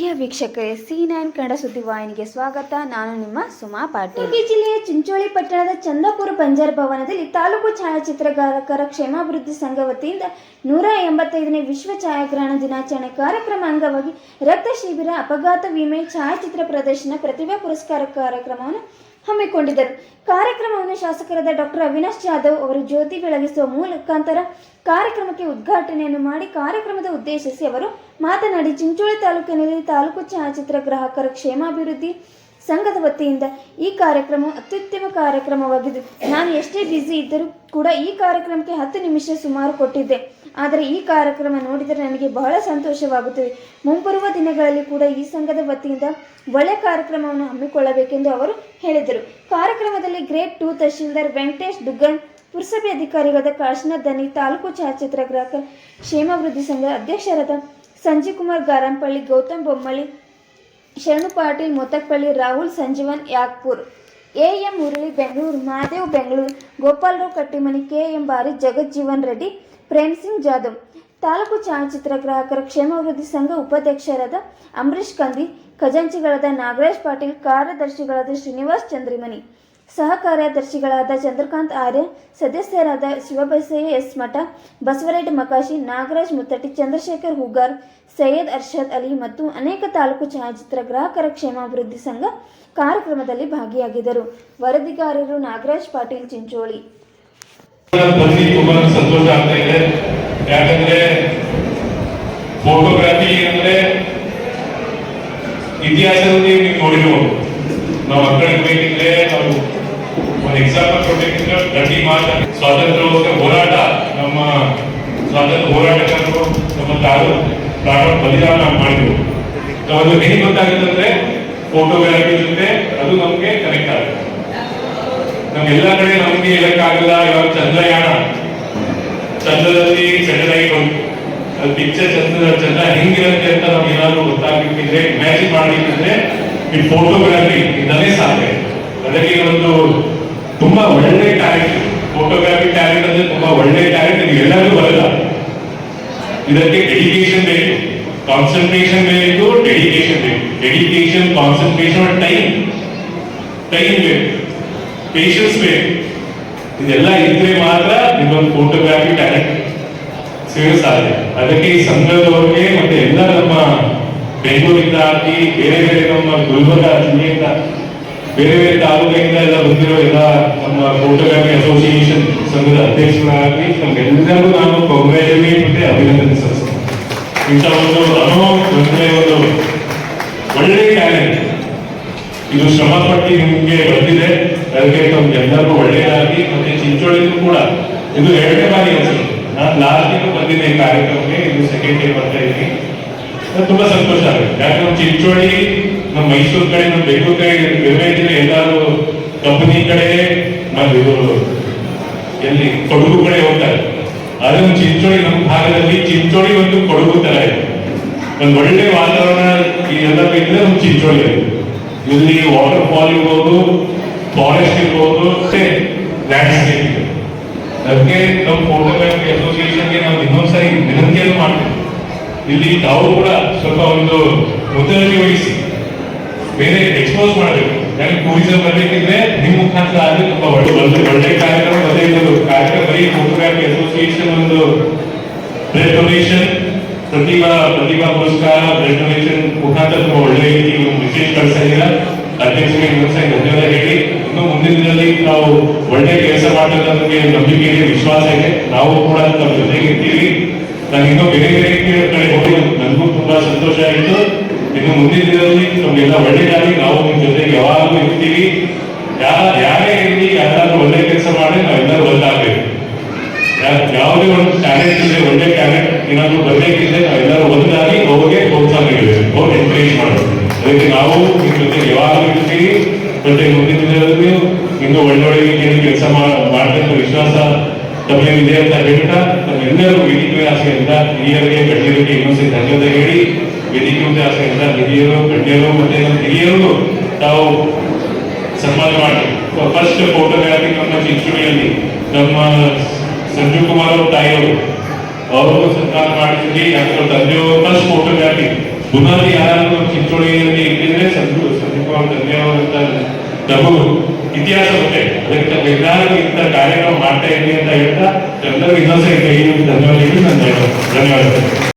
ಪ್ರಿಯ ವೀಕ್ಷಕರೇ C nine Kannada ಸುದ್ದಿವಾಹಿನಿಗೆ ಸ್ವಾಗತ. ನಾನು ನಿಮ್ಮ ಸುಮಾ ಪಾಟೀಲ್. ಉಡುಪಿ ಜಿಲ್ಲೆಯ ಚಿಂಚೋಳಿ ಪಟ್ಟಣದ ಚಂದಾಪುರ ಬಂಜಾರ ಭವನದಲ್ಲಿ ತಾಲೂಕು ಛಾಯಾಚಿತ್ರಗಾರಕರ ಕ್ಷೇಮಾಭಿವೃದ್ಧಿ ಸಂಘ ವತಿಯಿಂದ ನೂರ ಎಂಬತ್ತೈದನೇ ವಿಶ್ವ ಛಾಯಾಗ್ರಹಣ ದಿನಾಚರಣೆ ಕಾರ್ಯಕ್ರಮ ಅಂಗವಾಗಿ ರಕ್ತ ಶಿಬಿರ, ಅಪಘಾತ ವಿಮೆ, ಛಾಯಾಚಿತ್ರ ಪ್ರದರ್ಶನ, ಪ್ರತಿಭಾ ಪುರಸ್ಕಾರ ಕಾರ್ಯಕ್ರಮವನ್ನು ಹಮ್ಮಿಕೊಂಡಿದ್ದರು. ಕಾರ್ಯಕ್ರಮವನ್ನು ಶಾಸಕರಾದ ಡಾಕ್ಟರ್ ಅವಿನಾಶ್ ಜಾಧವ್ ಅವರು ಜ್ಯೋತಿ ಬೆಳಗಿಸುವ ಮೂಲಕಾಂತರ ಕಾರ್ಯಕ್ರಮಕ್ಕೆ ಉದ್ಘಾಟನೆಯನ್ನು ಮಾಡಿ ಕಾರ್ಯಕ್ರಮದ ಉದ್ದೇಶಿಸಿ ಅವರು ಮಾತನಾಡಿ, ಚಿಂಚೋಳಿ ತಾಲೂಕಿನಲ್ಲಿ ತಾಲೂಕು ಛಾಯಾಚಿತ್ರ ಗ್ರಾಹಕರ ಕ್ಷೇಮಾಭಿವೃದ್ಧಿ ಸಂಘದ ವತಿಯಿಂದ ಈ ಕಾರ್ಯಕ್ರಮ ಅತ್ಯುತ್ತಮ ಕಾರ್ಯಕ್ರಮವಾಗಿದ್ದು ನಾನು ಎಷ್ಟೇ ಬ್ಯುಸಿ ಇದ್ದರೂ ಕೂಡ ಈ ಕಾರ್ಯಕ್ರಮಕ್ಕೆ ಹತ್ತು ನಿಮಿಷ ಸುಮಾರು ಕೊಟ್ಟಿದ್ದೆ. ಆದರೆ ಈ ಕಾರ್ಯಕ್ರಮ ನೋಡಿದರೆ ನನಗೆ ಬಹಳ ಸಂತೋಷವಾಗುತ್ತದೆ. ಮುಂಬರುವ ದಿನಗಳಲ್ಲಿ ಕೂಡ ಈ ಸಂಘದ ವತಿಯಿಂದ ಒಳ್ಳೆ ಕಾರ್ಯಕ್ರಮವನ್ನು ಹಮ್ಮಿಕೊಳ್ಳಬೇಕೆಂದು ಅವರು ಹೇಳಿದರು. ಕಾರ್ಯಕ್ರಮದಲ್ಲಿ ಗ್ರೇಟ್ ಟೂ ತಹಶೀಲ್ದಾರ್ ವೆಂಕಟೇಶ್ ದುಗ್ಗನ್ ಪುರಸಭೆ ಅಧಿಕಾರಿಗಳಾದ ಕಾಶಿನಾಥ್ ದನಿ ತಾಲೂಕು ಛಾಯಾಚಿತ್ರ ಗ್ರಾಹಕ ಕ್ಷೇಮಾಭಿವೃದ್ಧಿ ಸಂಘದ ಅಧ್ಯಕ್ಷರಾದ Sanjeev Kumar Garampalli Gautam Bommali Sharanu Patil Mottakpalli Rahul Sanjeevan Yagpur A M Murali Bengaluru Mahadev Bengaluru Gopalrao Kattimani K M Bari Jagjivan Reddy Prem Singh Jadhav taluk ಛಾಯಾಚಿತ್ರ ಗ್ರಾಹಕರ ಕ್ಷೇಮಾಭಿವೃದ್ಧಿ ಸಂಘ ಉಪಾಧ್ಯಕ್ಷರಾದ ಅಂಬರೀಶ್ ಕಂದಿ ಖಜಾಂಚಿಗಳಾದ ನಾಗರಾಜ್ ಪಾಟೀಲ್ ಕಾರ್ಯದರ್ಶಿಗಳಾದ ಶ್ರೀನಿವಾಸ್ ಚಂದ್ರಿಮನಿ ಸಹ ಕಾರ್ಯದರ್ಶಿಗಳಾದ ಚಂದ್ರಕಾಂತ್ ಆರ್ಯ, ಸದಸ್ಯರಾದ ಶಿವಬಸಯ್ಯ ಎಸ್ ಮಠ ಬಸವರೆಡ್ಡಿ ಮಕಾಶಿ, ನಾಗರಾಜ್ ಮುತ್ತಟ್ಟಿ, ಚಂದ್ರಶೇಖರ್ ಹುಗಾರ್, ಸೈಯದ್ ಅರ್ಷದ್ ಅಲಿ ಮತ್ತು ಅನೇಕ ತಾಲೂಕು ಛಾಯಾಚಿತ್ರ ಗ್ರಾಹಕರ ಕ್ಷೇಮಾಭಿವೃದ್ಧಿ ಸಂಘ ಕಾರ್ಯಕ್ರಮದಲ್ಲಿ ಭಾಗಿಯಾಗಿದ್ದರು. ವರದಿಗಾರರು ನಾಗರಾಜ್ ಪಾಟೀಲ್ ಚಿಂಚೋಳಿ. ಇತಿಹಾಸದಲ್ಲಿ ನೀವು ನೋಡಿರ್ಬೋದು. ನಾವು ನಾವು ಎಕ್ಸಾಂಪಲ್ ಕೊಡ್ಬೇಕಂದ್ರೆ ದಂಡಿ ಮಾತು ಸ್ವಾತಂತ್ರ್ಯೋತ್ಸವ ಹೋರಾಟ, ನಮ್ಮ ಸ್ವಾತಂತ್ರ್ಯ ಹೋರಾಟಗಾರರು ನಮ್ಮ ತಾವು ಪ್ರಾಣ ಬಲಿದಾನ ಮಾಡಿದ್ರು ಅದು ಹೇಗೆ ಗೊತ್ತಾಗುತ್ತಂದ್ರೆ ಫೋಟೋಗ್ರಫಿ ಜೊತೆ ಅದು ನಮ್ಗೆ ಕನೆಕ್ಟ್ ಆಗುತ್ತೆ. ನಮ್ಗೆಲ್ಲ ಕಡೆ ನಮ್ಗೆ ಹೇಳಕ್ಕಾಗಲ್ಲ ಇವಾಗ ಚಂದ್ರಯಾನ. ಚಂದ್ರದಲ್ಲಿ ಸ್ಯಾಟಲೈಟ್ ಬಂತು. ಅದು ಪಿಕ್ಚರ್ ಚಂದ್ರ ಚಂದ್ರ ಹೆಂಗಿರುತ್ತೆ ಅಂತ ನಮ್ಗೆ ಏನಾದ್ರು ಗೊತ್ತಾಗ್ಬೇಕಿದ್ರೆ ಇಮ್ಯಾಜಿನ್ ಮಾಡ್ಬೇಕಿದ್ರೆ ಈ ಫೋಟೋಗ್ರಫಿ ಇದನ್ನೇ ಸಾಧ್ಯ. ಅದಕ್ಕೆ ಒಂದು ತುಂಬಾ ಒಳ್ಳೆ ಟ್ಯಾಲೆಂಟ್ ಫೋಟೋಗ್ರಾಫಿ ಟ್ಯಾಲೆಂಟ್ ಅಂದ್ರೆ ತುಂಬಾ ಒಳ್ಳೆ ಟ್ಯಾಲೆಂಟ್ ಇದು ಎಲ್ಲರಿಗೂ ಬರಲ್ಲ. ಇದಕ್ಕೆ ಡೆಡಿಕೇಶನ್ ಬೇಕು ಕಾನ್ಸಂಟ್ರೇಷನ್ ಬೇಕು ಡೆಡಿಕೇಶನ್ ಬೇಕು. ಡೆಡಿಕೇಶನ್ ಕಾನ್ಸಂಟ್ರೇಷನ್ ಟೈಮ್ ಟೈಮ್ ಬೇಕು ಪೇಷನ್ಸ್ ಬೇಕು. ಇದೆಲ್ಲ ಇದ್ರೆ ಮಾತ್ರ ನಿಮ್ಮೊಂದು ಫೋಟೋಗ್ರಾಫಿ ಟ್ಯಾಲೆಂಟ್ ಸಿಗೋ ಅದಕ್ಕೆ ಈ ಸಂಘದವ್ರಿಗೆ ಮತ್ತೆ ಎಲ್ಲ ನಮ್ಮ ಬೆಂಗಳೂರಿಂದ ಆಗಿ ಬೇರೆ ಬೇರೆ ನಮ್ಮ ಗುಲ್ಬರ್ಗ ಜಿಲ್ಲೆಯಿಂದ ಬೇರೆ ಬೇರೆ ತಾಲೂಕಿನಿಂದ ಎಲ್ಲ ಬಂದಿರೋ ಎಲ್ಲ ನಮ್ಮ ಫೋಟೋಗ್ರಫಿ ಅಸೋಸಿಯೇಷನ್ ಸಂಘದ ಅಧ್ಯಕ್ಷರಾಗಿ ನಮ್ಗೆಲ್ಲರಿಗೂ ನಾನು ಕಾಂಗ್ರ್ಯಾಚುಲೇಟ್ ಮತ್ತೆ ಅಭಿನಂದನೆ ಸಲ್ಲಿಸ್ತೇನೆ. ಇಂಥ ಒಂದು ಅನುಭವ ಒಂದು ಒಳ್ಳೆ ಟ್ಯಾಲೆಂಟ್ ಇದು. ಶ್ರಮ ನಿಮಗೆ ಬಂದಿದೆ. ಅದಕ್ಕೆ ನಮ್ಗೆಲ್ಲರಿಗೂ ಒಳ್ಳೆಯದಾಗಿ ಮತ್ತೆ ಚಿಂಚೋಳಿಗೂ ಕೂಡ. ಇದು ಎರಡನೇ ಬಾರಿ ಅನ್ಸುತ್ತೆ ನಾನು ಲಾಸ್ಟ್ ಬಂದಿದ್ದೆ ಈ ಕಾರ್ಯಕ್ರಮಕ್ಕೆ. ಇದು ಸೆಕೆಂಡ್ ಇಯರ್ ಬರ್ತಾ ಇದ್ದೀನಿ. ತುಂಬಾ ಸಂತೋಷ ಆಗುತ್ತೆ. ಯಾಕಂದ್ರೆ ಚಿಂಚೋಳಿ ಮೈಸೂರು ಕಡೆ ನಮ್ಮ ಬೆಂಗಳೂರು ಕಡೆ ಬೇರೆ ಇದ್ರೆ ಎಲ್ಲಾರು ಕಂಪನಿ ಕಡೆ ನಾವು ಇವರು ಎಲ್ಲಿ ಕೊಡಗು ಕಡೆ ಹೋಗ್ತಾರೆ. ಅದನ್ನ ಚಿಂಚೋಳಿ ನಮ್ಮ ಭಾಗದಲ್ಲಿ ಚಿಂಚೋಳಿ ಒಂದು ಕೊಡಗು ತರ ಇದೆ. ಒಂದು ಒಳ್ಳೆ ವಾತಾವರಣ ಎಲ್ಲ ಬೇಕಿದ್ರೆ ನಮ್ಮ ಚಿಂಚೋಳಿ ಇಲ್ಲಿ ವಾಟರ್ ಫಾಲ್ ಇರ್ಬೋದು ಫಾರೆಸ್ಟ್ ಇರ್ಬೋದು ಲ್ಯಾಂಡ್ಸ್ಕೇಪ್ ಇದೆ. ಅದಕ್ಕೆ ನಮ್ಮ ಫೋಟೋಗ್ರಫಿ ಅಸೋಸಿಯೇಷನ್ಗೆ ನಾವು ಇನ್ನೊಂದ್ಸರಿ ವಿನಂತಿಯನ್ನು ಮಾಡ್ತೀವಿ. ಇಲ್ಲಿ ತಾವು ಕೂಡ ಸ್ವಲ್ಪ ಒಂದು ಮುತುವರ್ಜಿ ಎಕ್ಸ್ಪೋಸ್ ಮಾಡಬೇಕು. ಯಾಕೆ ಟೂರಿಸಂ ಬರಬೇಕಿದ್ರೆ ನಿಮ್ಮ ಮುಖಾಂತರ ಆದ್ರೆ ತುಂಬಾ ಒಳ್ಳೆ ಒಂದು ಒಳ್ಳೆ ಕಾರ್ಯಕ್ರಮ ಅದೇ ಇರೋದು ಕಾರ್ಯಕ್ರಮ ಬರೀ ಫೋಟೋಗ್ರಾಫಿ ಅಸೋಸಿಯೇಷನ್ ಒಂದು ಬ್ಲಡ್ ಪ್ರತಿಭಾ ಪ್ರತಿಭಾ ಪುರಸ್ಕಾರ ಬ್ಲಡ್ ಮುಖಾಂತರ ತುಂಬಾ ಒಳ್ಳೆ ರೀತಿ ಮೆಸೇಜ್ ಕಳಿಸ್ತಾ ಇದ್ದೀರಾ. ಅಧ್ಯಕ್ಷರಿಗೆ ಇನ್ನೊಂದ್ಸರಿ ಧನ್ಯವಾದ ಹೇಳಿ. ಇನ್ನು ಮುಂದಿನ ದಿನದಲ್ಲಿ ನಾವು ಒಳ್ಳೆ ಕೆಲಸ ಮಾಡೋದು ನಮಗೆ ನಂಬಿಕೆ ಇದೆ ವಿಶ್ವಾಸ ಇದೆ. ನಾವು ಕೂಡ ನಮ್ಮ ಜೊತೆಗೆ ಇರ್ತೀವಿ. ನಾನು ಇನ್ನೂ ಬೇರೆ ಬೇರೆ ಕಡೆ ಹೋಗಿ ನನಗೂ ತುಂಬಾ ಸಂತೋಷ ಆಯಿತು. ಇನ್ನು ಮುಂದಿನ ದಿನದಲ್ಲಿ ನಮಗೆಲ್ಲ ಒಳ್ಳೆಯದಾಗಿ ನಾವು ನಿಮ್ಮ ಜೊತೆಗೆ ಯಾವಾಗಲೂ ಇರ್ತೀವಿ. ಯಾರೇ ಇರಲಿ ಯಾರಾದ್ರೂ ಒಳ್ಳೆ ಕೆಲಸ ಮಾಡಿ ನಾವೆಲ್ಲರೂ ಒಂದಾಗಬೇಕು. ಯಾವುದೇ ಒಂದು ಟ್ಯಾಲೆಂಟ್ ಇದೆ ಒಳ್ಳೆ ಟ್ಯಾಲೆಂಟ್ ಏನಾದರೂ ಬರಬೇಕಿದ್ರೆ ನಾವೆಲ್ಲರೂ ಒಂದಾಗಿ ಅವ್ರಿಗೆ ಪ್ರೋತ್ಸಾಹ ನೀಡಬೇಕು ಅವ್ರು ಎನ್ಕರೇಜ್ ಮಾಡಬೇಕು ಅದಕ್ಕೆ ನಾವು ನಿಮ್ಮ ಜೊತೆ ಯಾವಾಗಲೂ ಇರ್ತೀವಿ. ಮತ್ತೆ ಮುಂದಿನ ದಿನದಲ್ಲಿ ಇನ್ನೂ ಒಳ್ಳೊಳ್ಳೆ ರೀತಿಯಲ್ಲಿ ಕೆಲಸ ಮಾಡಬೇಕು ವಿಶ್ವಾಸ ತಮ್ಮ ಅಂತ ಹೇಳ್ತಾ ನಮ್ಮೆಲ್ಲರೂ ವೇದಿಕೆ ಆಸೆಯಿಂದ ಹಿರಿಯರಿಗೆ ಗಣ್ಯರಿಗೆ ಇನ್ನೊಂದ್ಸರಿ ಧನ್ಯವಾದ ಹೇಳಿ. ವೇದಿಕೆ ಆಸೆಯಿಂದ ಹಿರಿಯರು, ಗಣ್ಯರು ಮತ್ತೆ ಹಿರಿಯರು ತಾವು ಸನ್ಮಾನ ಮಾಡಿ. ಫಸ್ಟ್ ಫೋಟೋಗ್ರಾಫಿ ನಮ್ಮ ಚಿಂಚೋಳಿಯಲ್ಲಿ ನಮ್ಮ ಸಂಜೀವ್ ಕುಮಾರ್ ಅವ್ರ ತಾಯಿಯವರು. ಅವರು ಸನ್ಮಾನ ಮಾಡಿದ್ವಿ. ಯಾಕಂದ್ರೆ ತಂದೆಯವರು ಫಸ್ಟ್ ಫೋಟೋಗ್ರಾಫಿ ಬುನಾದಿ ಯಾರು ಚಿಂಚೋಳಿಯಲ್ಲಿ ಇಟ್ಟಿದ್ರೆ ಸಂದು ಸಂದೀಪ್ ಅವ್ರ ಧನ್ಯವಾದ ನಮಗೂ ಇತಿಹಾಸ ಗೊತ್ತೇ. ಅದಕ್ಕೆ ಎಲ್ಲರೂ ಇಂಥ ಕಾರ್ಯಕ್ರಮ ಮಾಡ್ತಾ ಇದ್ದೀನಿ ಅಂತ ಹೇಳ್ತಾ ಎಲ್ಲರೂ ಇನ್ನೊಂದ್ಸರಿ ಧನ್ಯವಾದಗಳು. ಧನ್ಯವಾದಗಳು.